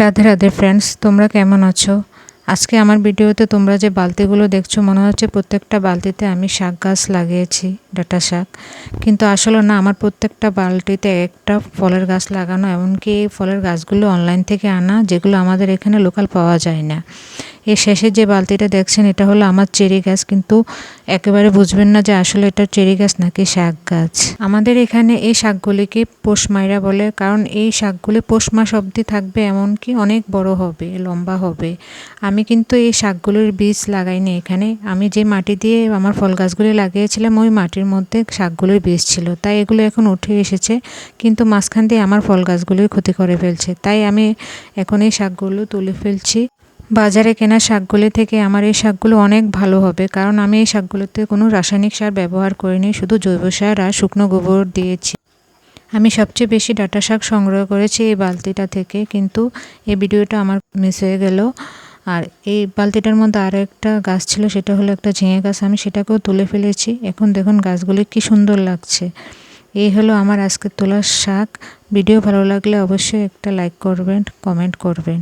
Radhe Radhe friends তোমরা কেমন আছো? আজকে আমার ভিডিওতে তোমরা যে বালতিগুলো দেখছ, মনে হচ্ছে প্রত্যেকটা বালতিতে আমি শাক গাছ লাগিয়েছি, ডাটা শাক। কিন্তু আসলে না, আমার প্রত্যেকটা বালতিতে একটা ফলের গাছ লাগানো, এমনকি এই ফলের গাছগুলো অনলাইন থেকে আনা, যেগুলো আমাদের এখানে লোকাল পাওয়া যায় না। এর শেষে যে বালতিটা দেখছেন, এটা হলো আমার চেরি গাছ। কিন্তু একেবারে বুঝবেন না যে আসলে এটা চেরি গাছ নাকি শাক গাছ। আমাদের এখানে এই শাকগুলিকে পোষ মাইরা বলে, কারণ এই শাকগুলি পোষ মাস অবধি থাকবে, এমনকি অনেক বড় হবে, লম্বা হবে। আমি কিন্তু এই শাকগুলির বীজ লাগাইনি এখানে। আমি যে মাটি দিয়ে আমার ফল গাছগুলি লাগিয়েছিলাম, ওই মাটির মধ্যে শাকগুলির বীজ ছিল। তাই এগুলো এখন উঠে এসেছে, কিন্তু মাঝখান দিয়ে আমার ফল গাছগুলির ক্ষতি করে ফেলছে। তাই আমি এখন এই শাকগুলো তুলে ফেলছি। বাজারে কেনা শাকগুলি থেকে আমার এই শাকগুলো অনেক ভালো হবে, কারণ আমি এই শাকগুলোতে কোনো রাসায়নিক সার ব্যবহার করিনি, শুধু জৈব সার আর শুকনো গোবর দিয়েছি। আমি সবচেয়ে বেশি ডাটা শাক সংগ্রহ করেছি এই বালতিটা থেকে, কিন্তু এই ভিডিওটা আমার মিস হয়ে গেল। আর এই বালতিটার মধ্যে আরও একটা গাছ ছিল, সেটা হলো একটা ঝিঙে গাছ, আমি সেটাকেও তুলে ফেলেছি। এখন দেখুন গাছগুলি কি সুন্দর লাগছে। এই হলো আমার আজকে তোলার শাক। ভিডিও ভালো লাগলে অবশ্যই একটা লাইক করবেন, কমেন্ট করবেন।